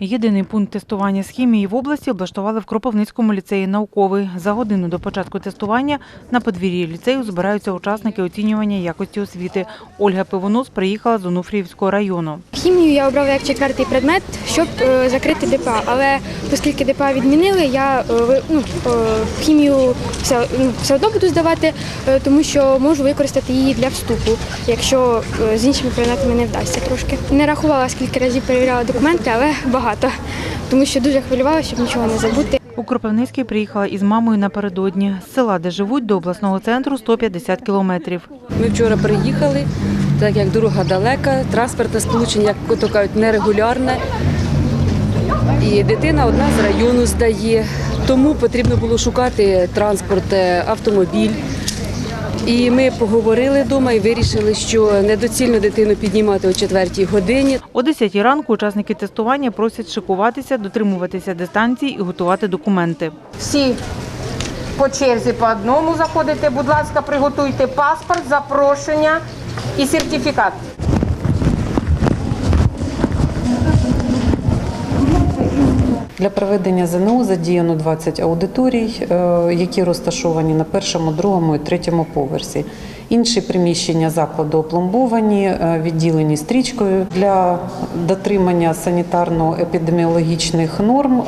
Єдиний пункт тестування з хімії в області облаштували в Кропивницькому ліцеї науковий. За годину до початку тестування на подвір'ї ліцею збираються учасники оцінювання якості освіти. Ольга Пивонос приїхала з Онуфріївського району. Хімію я обрала як четвертий предмет, щоб е, закрити ДПА. Але оскільки ДПА відмінили, я е, ну, е, хімію все, ну, все одно буду здавати, тому що можу використати її для вступу, якщо з іншими предметами не вдасться трошки. Не рахувала, скільки разів перевіряла документи, але багато, тому що дуже хвилювалася, щоб нічого не забути. У Кропивницький приїхала із мамою напередодні. З села, де живуть, до обласного центру 150 кілометрів. Ми вчора приїхали, так як дорога далека, транспортне сполучення, як то кажуть, нерегулярне. І дитина одна з району здає, тому потрібно було шукати транспорт, е, автомобіль. І ми поговорили вдома і вирішили, що недоцільно дитину піднімати о 4 годині. О 10 ранку учасники тестування просять шикуватися, дотримуватися дистанції і готувати документи. Всі по черзі по одному заходите. Будь ласка, приготуйте паспорт, запрошення і сертифікат. Для проведення ЗНО задіяно 20 аудиторій, е, які розташовані на першому, другому і третьому поверсі. Інші приміщення закладу опломбовані, е, відділені стрічкою для дотримання санітарно-епідеміологічних норм. е,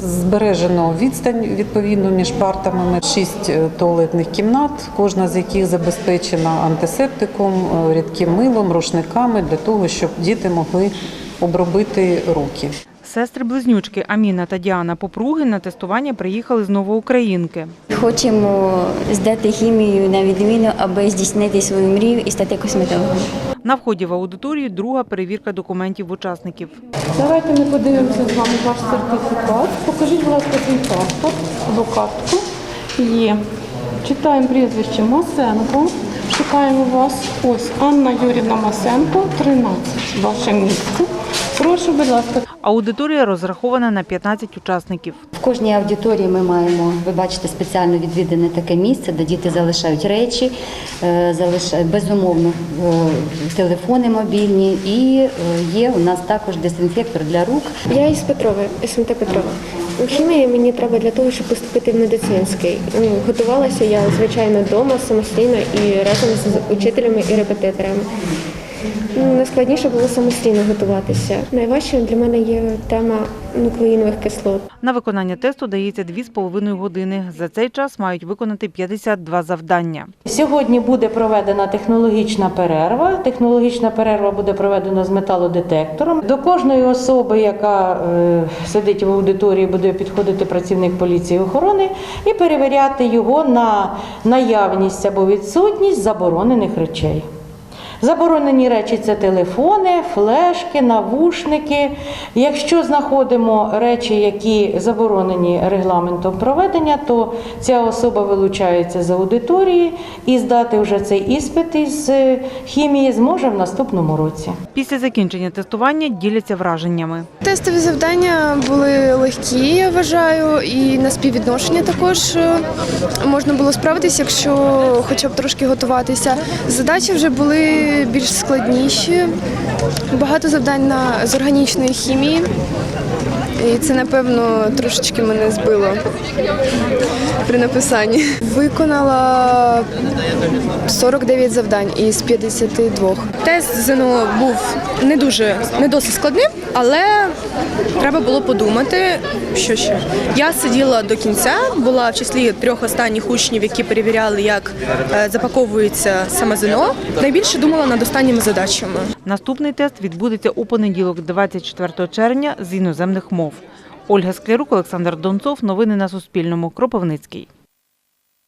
Збережено відстань відповідно між партами, шість туалетних кімнат, кожна з яких забезпечена антисептиком, рідким милом, рушниками для того, щоб діти могли обробити руки. Сестри-близнючки Аміна та Діана Попруги на тестування приїхали з Новоукраїнки. Хочемо здати хімію на відміну, аби здійснити свою мрію і стати косметологом. На вході в аудиторію друга перевірка документів учасників. Давайте ми подивимося з вами ваш сертифікат. Покажіть, будь ласка, свій паспорт або картку. Є. Читаємо прізвище Масенко. Шукаємо вас. Ось Анна Юрівна Масенко, 13. Ваше місце. Прошу, будь ласка. Аудиторія розрахована на 15 учасників. В кожній аудиторії ми маємо, ви бачите, спеціально відведене таке місце, де діти залишають речі, е, безумовно е, телефони мобільні і е, є у нас також дезінфектор для рук. Я із Петрова, СМТ Петрова. Хімія мені треба для того, щоб поступити в медицинський. Ну, Готувалася я, звичайно, вдома самостійно і разом з учителями і репетиторами. Ну, Найскладніше було самостійно готуватися. Найважче для мене є тема нуклеїнових кислот. На виконання тесту дається 2,5 години. За цей час мають виконати 52 завдання. Сьогодні буде проведена технологічна перерва. Технологічна перерва буде проведена з металодетектором. До кожної особи, яка е, сидить в аудиторії, буде підходити працівник поліції охорони і перевіряти його на наявність або відсутність заборонених речей. Заборонені речі це телефони, флешки, навушники. Якщо знаходимо речі, які заборонені регламентом проведення, то ця особа вилучається з аудиторії і здати вже цей іспит із е, хімії зможе в наступному році. Після закінчення тестування діляться враженнями. Тестові завдання були легкі, я вважаю, і на співвідношення також е, можна було справитися, якщо хоча б трошки готуватися. Задачі вже були більш складніші. Багато завдань на з органічної хімії. І це, напевно, трошечки мене збило при написанні. Виконала 49 завдань із 52. Тест ЗНО був не дуже не досить складним, але треба було подумати, що ще. Я сиділа до кінця, була в числі трьох останніх учнів, які перевіряли, як е, запаковується саме ЗНО. Найбільше думала над останніми задачами. Наступний тест відбудеться у понеділок, 24 червня, з іноземних мов. Ольга Склярук, Олександр Донцов. Новини на Суспільному. Кропивницький.